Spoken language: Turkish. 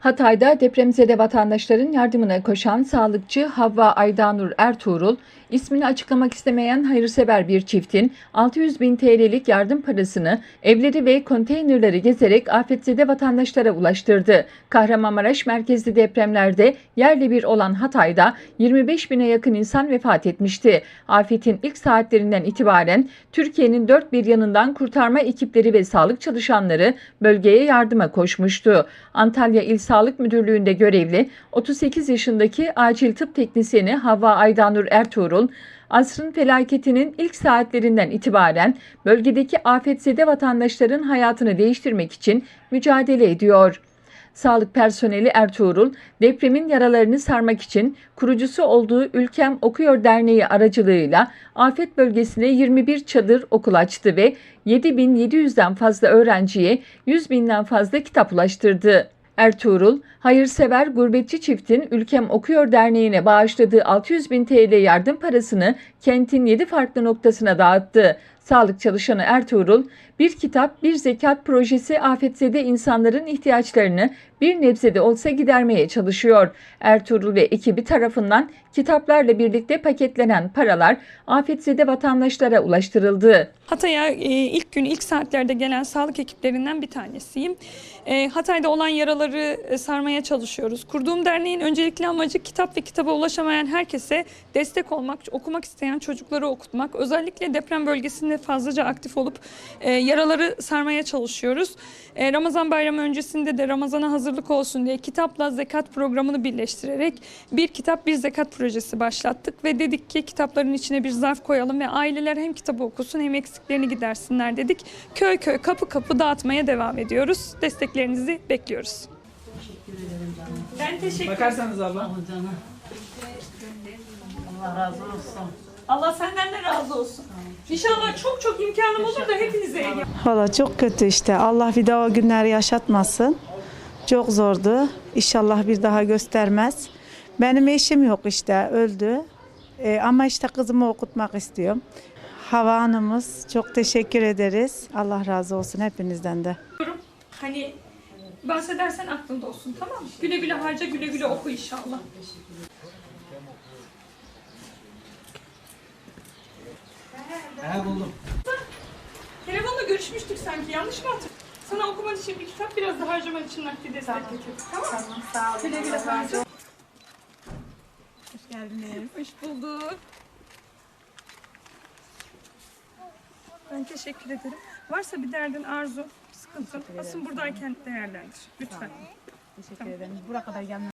Hatay'da depremzede vatandaşların yardımına koşan sağlıkçı Havva Aydanur Ertuğrul, ismini açıklamak istemeyen hayırsever bir çiftin 600 bin TL'lik yardım parasını evleri ve konteynerleri gezerek afetzede vatandaşlara ulaştırdı. Kahramanmaraş merkezli depremlerde yerle bir olan Hatay'da 25 bine yakın insan vefat etmişti. Afetin ilk saatlerinden itibaren Türkiye'nin dört bir yanından kurtarma ekipleri ve sağlık çalışanları bölgeye yardıma koşmuştu. Antalya İl Sağlık Müdürlüğü'nde görevli 38 yaşındaki acil tıp teknisyeni Havva Aydanur Ertuğrul, asrın felaketinin ilk saatlerinden itibaren bölgedeki afetzede vatandaşların hayatını değiştirmek için mücadele ediyor. Sağlık personeli Ertuğrul, depremin yaralarını sarmak için kurucusu olduğu Ülkem Okuyor Derneği aracılığıyla afet bölgesine 21 çadır okul açtı ve 7700'den fazla öğrenciye 100 binden fazla kitap ulaştırdı. Ertuğrul, hayırsever gurbetçi çiftin Ülkem Okuyor Derneği'ne bağışladığı 600 bin TL yardım parasını kentin 7 farklı noktasına dağıttı. Sağlık çalışanı Ertuğrul, bir kitap bir zekat projesi afetzede insanların ihtiyaçlarını bir nebzede olsa gidermeye çalışıyor. Ertuğrul ve ekibi tarafından kitaplarla birlikte paketlenen paralar afetzede vatandaşlara ulaştırıldı. Hatay'a e, ilk gün, ilk saatlerde gelen sağlık ekiplerinden bir tanesiyim. E, Hatay'da olan yaraları e, sarmaya çalışıyoruz. Kurduğum derneğin öncelikli amacı kitap ve kitaba ulaşamayan herkese destek olmak, okumak isteyen çocukları okutmak. Özellikle deprem bölgesinde fazlaca aktif olup e, yaraları sarmaya çalışıyoruz. E, Ramazan bayramı öncesinde de Ramazan'a hazırlık olsun diye kitapla zekat programını birleştirerek bir kitap bir zekat projesi başlattık ve dedik ki kitapların içine bir zarf koyalım ve aileler hem kitabı okusun hem eksiklerini gidersinler dedik. Köy köy kapı kapı dağıtmaya devam ediyoruz. Desteklerinizi bekliyoruz. Ben teşekkür Bakarsanız abla. Al canım. Allah razı olsun. Allah senden de razı olsun. İnşallah çok çok imkanım olur da hepinize iyi. Valla çok kötü işte. Allah bir daha o günleri yaşatmasın. Çok zordu. İnşallah bir daha göstermez. Benim eşim yok işte öldü. Ee, ama işte kızımı okutmak istiyorum. Hava Hanım'ız çok teşekkür ederiz. Allah razı olsun hepinizden de. Hani bahsedersen aklında olsun tamam mı? Güle güle harca güle güle oku inşallah. He buldum. Telefonla görüşmüştük sanki yanlış mı hatırlıyorum? Sana okuman için bir kitap biraz da harcaman için nakdi destek getirdim. Tamam Tamam sağ olun. Güle güle harca. Hoş geldiniz. Hoş bulduk. Ben teşekkür ederim. Varsa bir derdin, arzu, sıkıntın, asın buradayken değerlendir. Lütfen. Teşekkür ederim. Buraya kadar gelmem